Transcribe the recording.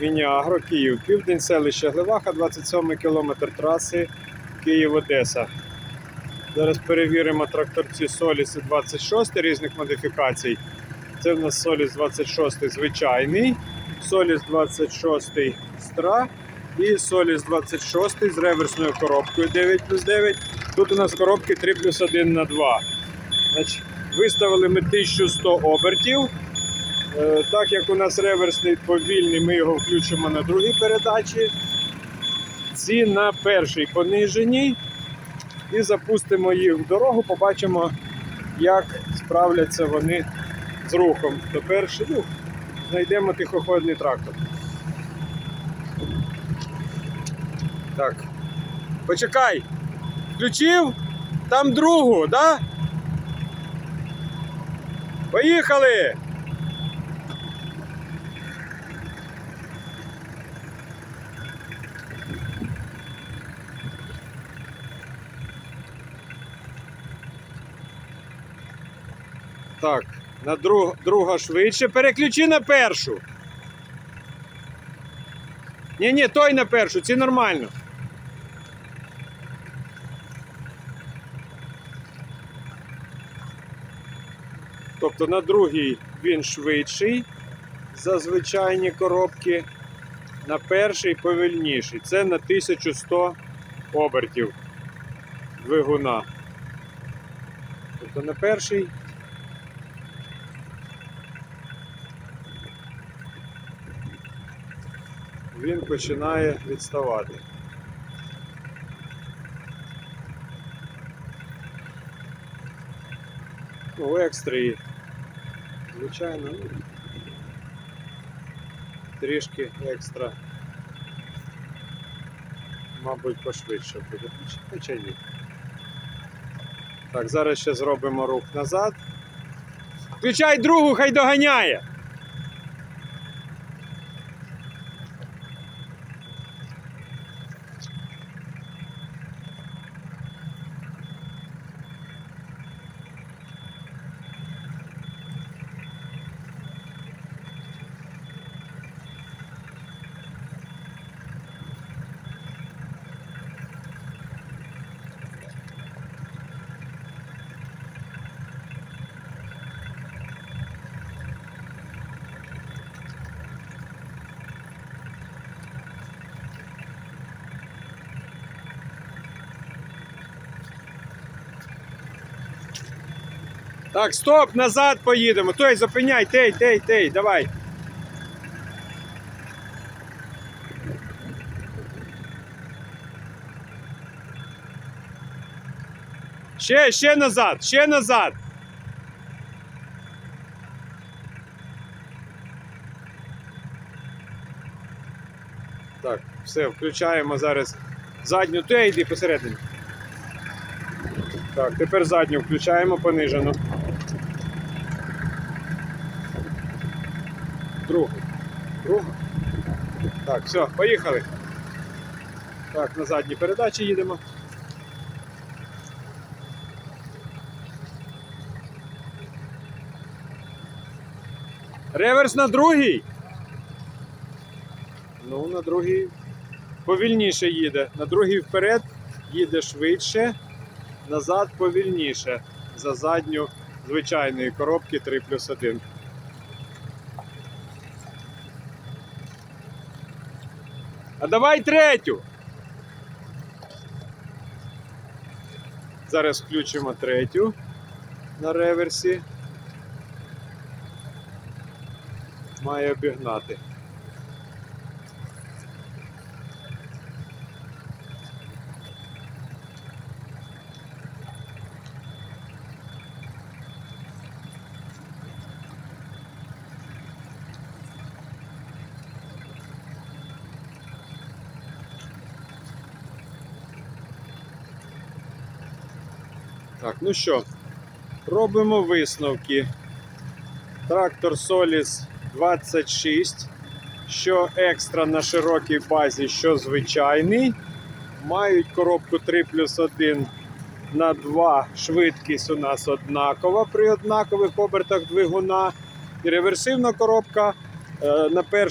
Мініагро, Київ, Південь, селище Гливаха, 27 кілометр траси Київ-Одеса. Зараз перевіримо тракторці Соліс 26 різних модифікацій. Це в нас Соліс 26 звичайний, Соліс 26 Стра і Соліс 26 з реверсною коробкою 9 плюс 9. Тут у нас коробки 3 плюс 1 на 2. Значить, виставили ми 1100 обертів. Е, Так як у нас реверсний повільний, ми його включимо на другій передачі. Ці на першій пониженій. І запустимо їх в дорогу, побачимо, як справляться вони з рухом. То перший ну, знайдемо тихоходний трактор. Так. Почекай. Включив? Там другу, да? Поїхали! Так, на друг, друга швидше. Переключи на першу. Ні, ні, той на першу, ці нормально. Тобто на другій він швидший за звичайні коробки, на перший повільніший. Це на 1100 обертів двигуна. Тобто на перший він починає відставати. Ну, екстрі, звичайно, ну, трішки екстра. Мабуть, пошвидше буде. Хоча ні. Так, зараз ще зробимо рух назад. Включай другу, хай доганяє! Так, стоп, назад поїдемо. Той, зупиняй, тей, тей, тей, давай. Ще, ще назад, ще назад. Так, все, включаємо зараз задню. Ти йди посередині. Так, тепер задню включаємо понижену. Другу. Другу. Так, все, поїхали. Так, на задній передачі їдемо. Реверс на другий. Ну, на другий повільніше їде. На другий вперед їде швидше, назад повільніше. За задню звичайної коробки 3 плюс 1. А давай третю. Зараз включимо третю на реверсі. Має обігнати. Так, ну що, робимо висновки. Трактор Solis 26, що екстра на широкій базі, що звичайний. Мають коробку 3 плюс 1 на 2. Швидкість у нас однакова при однакових обертах двигуна. І реверсивна коробка е, на першій